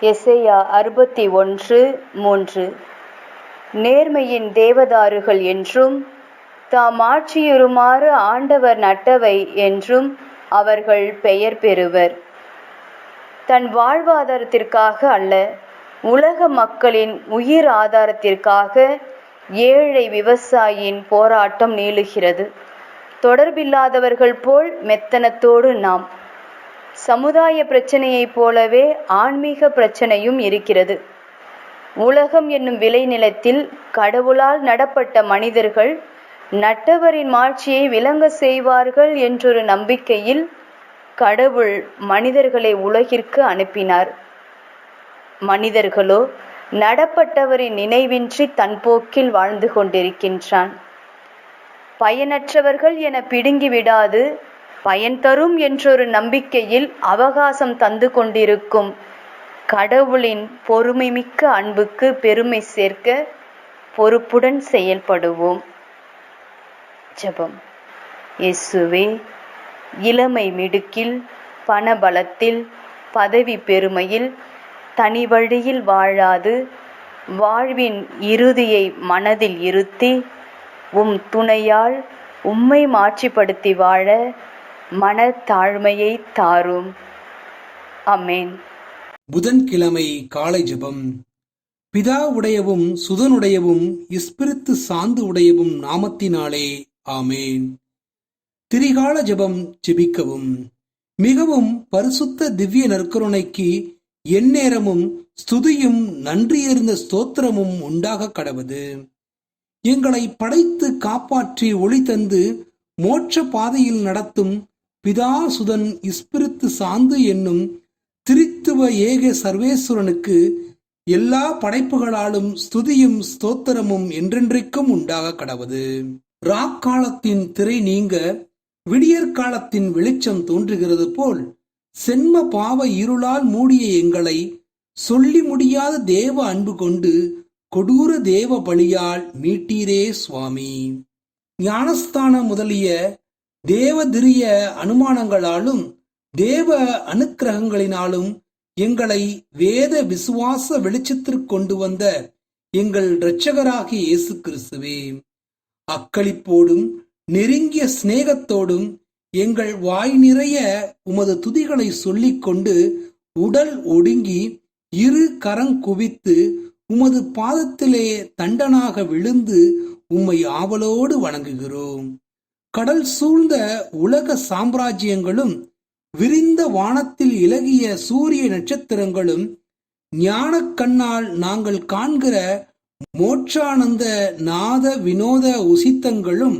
எசையா அறுபத்தி ஒன்று மூன்று. நேர்மையின் தேவதாருகள் என்றும் தாம் ஆட்சியுறுமாறு ஆண்டவர் நட்டவை என்றும் அவர்கள் பெயர் பெறுவர். தன் வாழ்வாதாரத்திற்காக அல்ல உலக மக்களின் உயிர் ஆதாரத்திற்காக ஏழை விவசாயியின் போராட்டம் நீளுகிறது. தொடர்பில்லாதவர்கள் போல் மெத்தனத்தோடு நாம் சமுதாய பிரச்சனையைப் போலவே ஆன்மீக பிரச்சனையும் இருக்கிறது. உலகம் என்னும் விளைநிலத்தில் கடவுளால் நடப்பட்ட மனிதர்கள் நட்டவரின் மாட்சியை விளங்க செய்வார்கள் என்றொரு நம்பிக்கையில் கடவுள் மனிதர்களை உலகிற்கு அனுப்பினார். மனிதர்களோ நடப்பட்டவரின் நினைவின்றி தன் போக்கில் வாழ்ந்து கொண்டிருக்கின்றான். பயனற்றவர்கள் என பிடுங்கி விடாது பயன் தரும் என்றொரு நம்பிக்கையில் அவகாசம் தந்து கொண்டிருக்கும் கடவுளின் பொறுமைமிக்க அன்புக்கு பெருமை சேர்க்க பொறுப்புடன் செயல்படுவோம். ஜெபம். இயேசுவே இளமை மிடுக்கில் பணபலத்தில் பதவி பெருமையில் தனி வழியில் வாழாது வாழ்வின் இறுதியை மனதில் இருத்தி உம் துணையால் உம்மை மாட்சிப்படுத்தி வாழ மனத்தாழ்மையை தாரும். அமேன் புதன்கிழமை காலை ஜபம். பிதா உடையவும் சுதனுடையவும் இஸ்பிரித்து சாந்து உடையவும் நாமத்தினாலே ஆமேன். திரிகால ஜபம் ஜெபிக்கவும். மிகவும் பரிசுத்த திவ்ய நற்கருணைக்கு எந்நேரமும் ஸ்துதியும் நன்றியறிந்த ஸ்தோத்திரமும் உண்டாக கடவது. எங்களை படைத்து காப்பாற்றி ஒளி தந்து மோட்ச பாதையில் நடத்தும் பிதாசுதன் இஸ்பிரித்து சாந்து என்னும் திரித்துவ ஏக சர்வேஸ்வரனுக்கு எல்லா படைப்புகளாலும் ஸ்துதியும் ஸ்தோத்திரமும் என்றென்றைக்கும் உண்டாக கடவுது. ராக்காலத்தின் திரை நீங்க விடியற்காலத்தின் வெளிச்சம் தோன்றுகிறது போல் சென்ம பாவ இருளால் மூடிய எங்களை சொல்லி முடியாத தேவ அன்பு கொண்டு கொடூர தேவ பலியால் மீட்டீரே சுவாமி. ஞானஸ்தானம் முதலிய தேவதிரிய அனுமானங்களாலும் தேவ அனுக்கிரகங்களினாலும் எங்களை வேத விசுவாச வெளிச்சத்திற்கு கொண்டு வந்த எங்கள் இரட்சகராகிய இயேசு கிறிஸ்துவே அக்களிப்போடும் நெருங்கிய சிநேகத்தோடும் எங்கள் வாய் நிறைய உமது துதிகளை சொல்லிக்கொண்டு உடல் ஒடுங்கி இரு கரம் குவித்து உமது பாதத்திலே தண்டனாக விழுந்து உம்மை ஆவலோடு வணங்குகிறோம். கடல் சூழ்ந்த உலக சாம்ராஜ்யங்களும் விரிந்த வானத்தில் இலகிய சூரிய நட்சத்திரங்களும் ஞான கண்ணால் நாங்கள் காண்கிற மோட்சானந்த நாத வினோத உசித்தங்களும்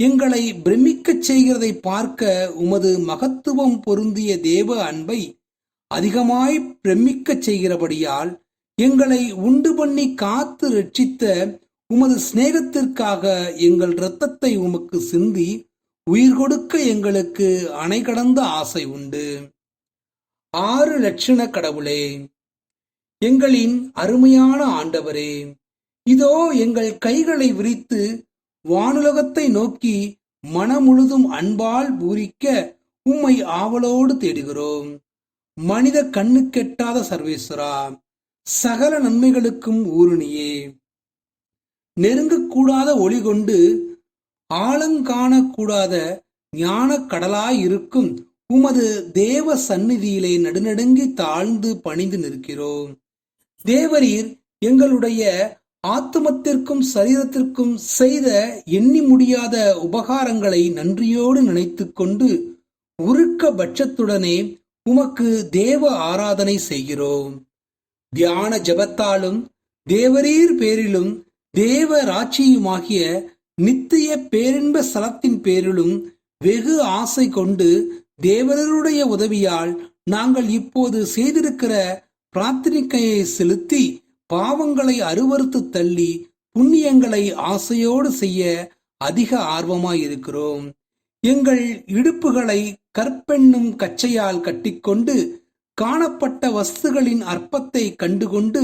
எங்களை பிரமிக்கச் செய்கிறதை பார்க்க உமது மகத்துவம் பொருந்திய தேவ அன்பை அதிகமாய் பிரமிக்கச் செய்கிறபடியால் எங்களை உண்டு பண்ணி காத்து ரட்சித்த உமது சிநேகத்திற்காக எங்கள் இரத்தத்தை உமக்கு சிந்தி உயிர் கொடுக்க எங்களுக்கு அணை கடந்த ஆசை உண்டு. ஆறு லட்சண கடவுளே எங்களின் அருமையான ஆண்டவரே இதோ எங்கள் கைகளை விரித்து வானுலகத்தை நோக்கி மனமுழுதும் அன்பால் பூரிக்க உம்மை ஆவலோடு தேடுகிறோம். மனித கண்ணுக்கெட்டாத சர்வேஸ்வரா சகல நன்மைகளுக்கும் ஊருணியே. நெருங்கக்கூடாத ஒளி கொண்டு ஆழங்காணக்கூடாத ஞான கடலாயிருக்கும். உமது தேவ சந்நிதியிலே நடுநடுங்கி தாழ்ந்து பணிந்து நிற்கிறோம். தேவரீர் எங்களுடைய ஆத்துமத்திற்கும் சரீரத்திற்கும் செய்த எண்ணி முடியாத உபகாரங்களை நன்றியோடு நினைத்து கொண்டு உருக்க பட்சத்துடனே உமக்கு தேவ ஆராதனை செய்கிறோம். தியான ஜபத்தாலும் தேவரீர் பேரிலும் தேவ ராட்சியுமாகிய நித்திய பேரின்ப ஸ்தலத்தின் பேரிலும் வெகு ஆசை கொண்டு தேவரருடைய உதவியால் நாங்கள் இப்போது செய்திருக்கிற பிரார்த்தனைக்கையை செலுத்தி பாவங்களை அருவறுத்து தள்ளி புண்ணியங்களை ஆசையோடு செய்ய அதிக ஆர்வமாயிருக்கிறோம். எங்கள் இடுப்புகளை கற்பெண்ணும் கச்சையால் கட்டிக்கொண்டு காணப்பட்ட வஸ்துகளின் அற்பத்தை கண்டுகொண்டு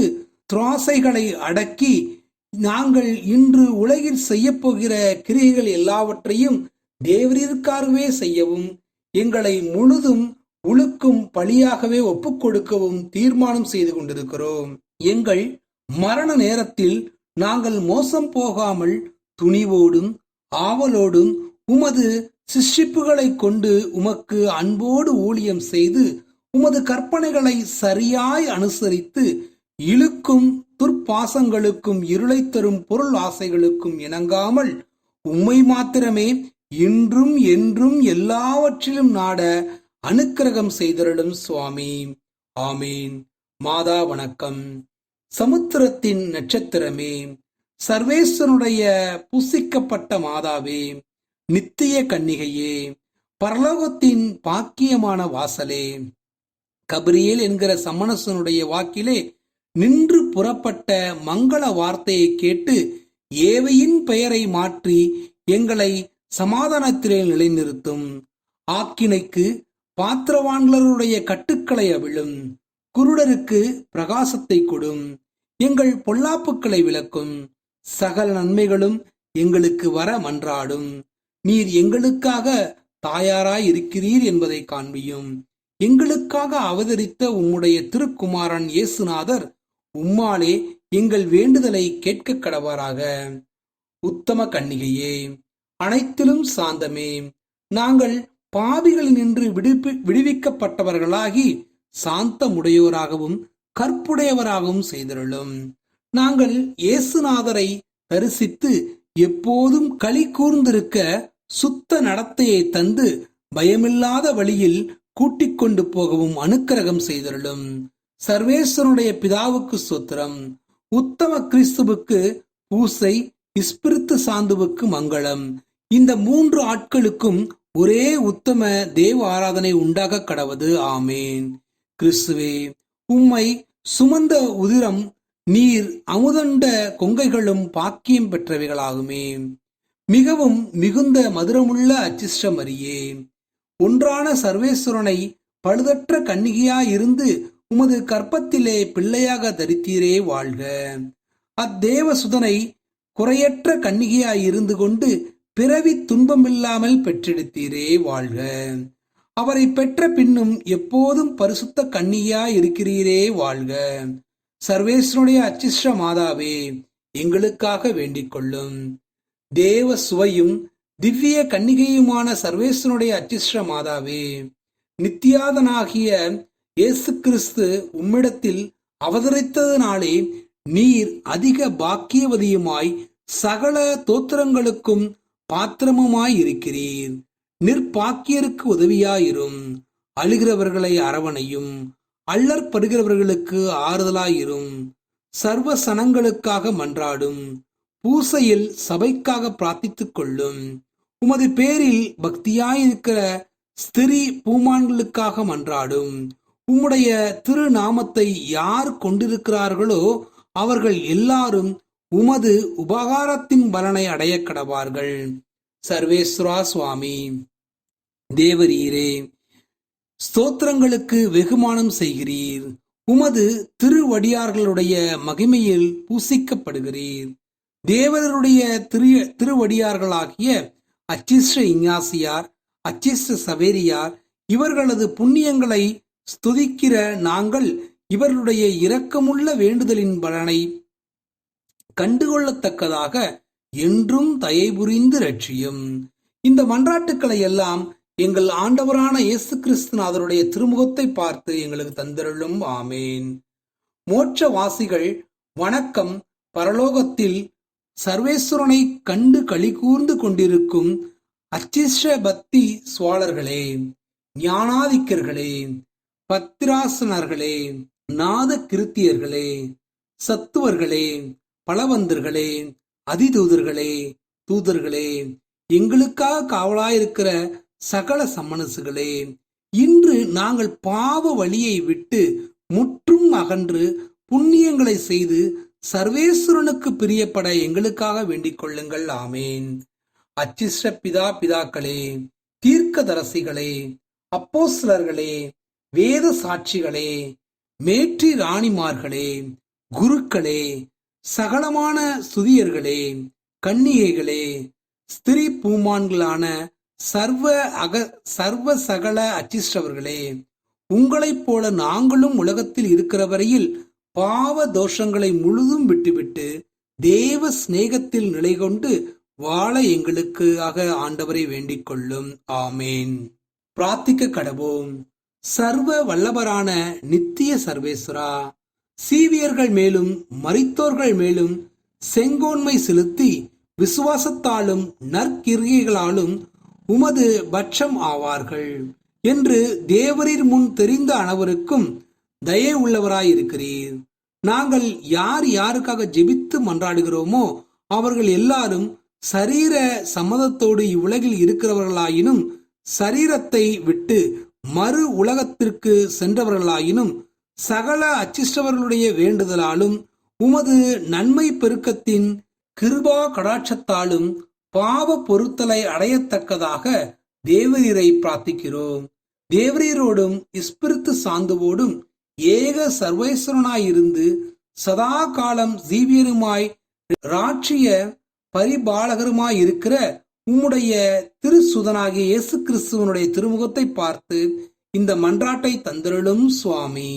துராசைகளை அடக்கி நாங்கள் இன்று உலகில் செய்யப்போகிற கிரியைகள் எல்லாவற்றையும் தேவரீருக்காகவே செய்யவும் எங்களை முழுதும் உழுக்கும் பலியாகவே ஒப்புக்கொடுக்கவும் தீர்மானம் செய்து கொண்டிருக்கிறோம். எங்கள் மரண நேரத்தில் நாங்கள் மோசம் போகாமல் துணிவோடும் ஆவலோடும் உமது சிஷிப்புகளை கொண்டு உமக்கு அன்போடு ஊழியம் செய்து உமது கற்பனைகளை சரியாய் அனுசரித்து இழுக்கும் துர்ப்பாசங்களுக்கும் இருளை தரும் பொருள் ஆசைகளுக்கும் இணங்காமல் உம்மை மாத்திரமே இன்றும் என்றும் எல்லாவற்றிலும் நாட அனுக்கிரகம் செய்தருளும் சுவாமி. ஆமீன். மாதா வணக்கம். சமுத்திரத்தின் நட்சத்திரமே சர்வேஸ்வனுடைய புசிக்கப்பட்ட மாதாவே நித்திய கன்னிகையே பரலோகத்தின் பாக்கியமான வாசலே. கபிரியேல் என்கிற சம்மனசனுடைய வாக்கிலே நின்று புறப்பட்ட மங்கள வார்த்தையை கேட்டு ஏவையின் பெயரை மாற்றி எங்களை சமாதானத்திலே நிலைநிறுத்தும். ஆக்கினைக்கு பாத்திரவான்களுடைய கட்டுக்களை அவிழும். குருடருக்கு பிரகாசத்தை கொடும். எங்கள் பொல்லாப்புக்களை விளக்கும். சகல நன்மைகளும் எங்களுக்கு வர மன்றாடும். நீர் எங்களுக்காக தாயாராய் இருக்கிறீர் என்பதை காண்பியும். எங்களுக்காக அவதரித்த உம்முடைய திருக்குமாரன் இயேசுநாதர் உம்மாலே எங்கள் வேண்டுதலை கேட்க கடவாராக. உத்தம கன்னிகையே அனைத்திலும் சாந்தமே. நாங்கள் பாவிகள் நின்று விடுவி விடுவிக்கப்பட்டவர்களாகி சாந்தமுடையோராகவும் கற்புடையவராகவும் செய்திருளும். நாங்கள் இயேசுநாதரை தரிசித்து எப்போதும் களி கூர்ந்திருக்க சுத்த நடத்தையை தந்து பயமில்லாத வழியில் கூட்டிக் கொண்டு போகவும் அனுக்கிரகம் செய்தருளும். சர்வேஸ்வரனுடைய பிதாவுக்கு சொத்திரம். உத்தம கிறிஸ்துவுக்கு பூசை இஸ்பிரித்து சாந்துவுக்கு மங்களம். இந்த மூன்று ஆட்களுக்கும் ஒரே உத்தம தேவ ஆராதனை உண்டாக கடவது. ஆமேன். கிறிஸ்துவே உம்மை சுமந்த உதிரம் நீர் அமுதண்ட கொங்கைகளும் பாக்கியம் பெற்றவைகளாகுமே. மிகவும் மிகுந்த மதுரமுள்ள அச்சிஷ்டமரியே ஒன்றான சர்வேஸ்வரனை பழுதற்ற கன்னிகையாயிருந்து உமது கற்பத்திலே பிள்ளையாக தரித்தீரே வாழ்க. அத்தேவ சுதனை குறையற்ற கன்னிகையாயிருந்து கொண்டு பிறவி துன்பமில்லாமல் பெற்றெடுத்தீரே வாழ்க. அவரை பெற்ற பின்னும் எப்போதும் பரிசுத்த கன்னியாய் இருக்கிறீரே வாழ்க. சர்வேஸ்வனுடைய அச்சிஷ்ட மாதாவே எங்களுக்காக வேண்டிக் கொள்ளும். தேவ சுவையும் திவ்ய கன்னிகையுமான சர்வேஸ்வனுடைய அச்சிஷ்ட மாதாவே நித்தியாதனாகிய இயேசு கிறிஸ்து உம்மிடத்தில் அவதரித்ததனாலே நீர் அதிக பாக்கியவதியுமாய் சகல தோத்திரங்களுக்கும் பாத்திரமுமாய் இருக்கிறீர் நிற்பாக்கியருக்கு உதவியாயிரும். அழுகிறவர்களை அரவணையும். அல்லற்படுகிறவர்களுக்கு ஆறுதலாயிரும். சர்வ சனங்களுக்காக மன்றாடும். பூசையில் சபைக்காக பிரார்த்தித்துக் கொள்ளும். உமது பேரில் பக்தியாயிருக்கிற ஸ்திரீ பூமான்களுக்காக மன்றாடும். உம்முடைய திருநாமத்தை யார் கொண்டிருக்கிறார்களோ அவர்கள் எல்லாரும் உமது உபகாரத்தின் பலனை அடைய கடவார்கள். சர்வேஸ்வரா சுவாமி. தேவரீரே ஸ்தோத்திரங்களுக்கு வெகுமானம் செய்கிறீர். உமது திருவடியார்களுடைய மகிமையில் பூசிக்கப்படுகிறீர். தேவருடைய திரு திருவடியார்களாகிய அச்சிஷ்ட இஞ்ஞாசியார் அச்சிஷ்ட சவேரியார் இவர்களது புண்ணியங்களை ஸ்துதிக்கிற நாங்கள் இவர்களுடைய இரக்கமுள்ள வேண்டுதலின் பலனை கண்டுகொள்ளத்தக்கதாக என்றும் தயை புரிந்து ரட்சியும். இந்த மன்றாட்டுக்களை எல்லாம் எங்கள் ஆண்டவரான இயேசு கிறிஸ்துநாதருடைய திருமுகத்தை பார்த்து எங்களுக்கு தந்திருளும். ஆமேன். மோட்ச வாசிகள் வணக்கம். பரலோகத்தில் சர்வேஸ்வரனை கண்டு களி கூர்ந்து கொண்டிருக்கும் அச்சிஷ பக்தி சுவாளர்களே ஞானாதிக்கர்களே பத்திராசனர்களே நாத கிருத்தியர்களே சத்துவர்களே பலவந்தர்களே அதிதூதர்களே தூதர்களே எங்களுக்காக காவலாயிருக்கிற சகல சம்மனசுகளே இன்று நாங்கள் பாவ வழியை விட்டு முற்றும் அகன்று புண்ணியங்களை செய்து சர்வேஸ்வரனுக்கு பிரியப்பட எங்களுக்காக வேண்டிக் கொள்ளுங்கள். ஆமேன். அச்சிஷ்ட பிதா பிதாக்களே தீர்க்கதரசிகளே அப்போஸ்தலர்களே வேத சாட்சிகளே மேற்றி ராணிமார்களே குருக்களே சகலமான சுதியர்களே கன்னிகைகளே ஸ்திரீ பூமான்களான சர்வ அக சர்வ சகல அச்சிஷ்டவர்களே உங்களைப் போல நாங்களும் உலகத்தில் இருக்கிற வரையில் பாவ தோஷங்களை முழுதும் விட்டுவிட்டு தேவ சிநேகத்தில் நிலை கொண்டு வாழ எங்களுக்கு ஆக ஆண்டவரை வேண்டிக் கொள்ளும் ஆமேன். பிரார்த்திக்க கடவோம். சர்வ வல்லவரான நித்திய சர்வேஸ்வரா சீவியர்கள் மேலும் மறித்தோர்கள் மேலும் செங்கோன்மை செலுத்தி விசுவாசத்தாலும் நற்கிரிகைகளாலும் உமது பட்சம் ஆவார்கள் என்று தேவரீர் முன் தெரிந்த அனைவருக்கும் தயை உள்ளவராயிருக்கிறீர். நாங்கள் யார் யாருக்காக ஜெபித்து மன்றாடுகிறோமோ அவர்கள் எல்லாரும் சரீர சம்மதத்தோடு இவ்வுலகில் இருக்கிறவர்களாயினும் சரீரத்தை விட்டு மறு உலகத்திற்கு சென்றவர்களாயினும் சகல அச்சிஷ்டவர்களுடைய வேண்டுதலாலும் உமது நன்மை பெருக்கத்தின் கிருபா கடாட்சத்தாலும் பாவ பொருத்தலை அடையத்தக்கதாக தேவரீரை பிரார்த்திக்கிறோம். தேவரீரோடும் இஸ்பிரித்து சாந்துவோடும் ஏக சர்வேஸ்வரனாயிருந்து சதா காலம் ஜீவியருமாய் ராட்சிய பரிபாலகருமாயிருக்கிற உம்முடைய திருசுதனாகிய இயேசு கிறிஸ்துவனுடைய திருமுகத்தை பார்த்து இந்த மன்றாட்டை தந்திரளும் சுவாமி.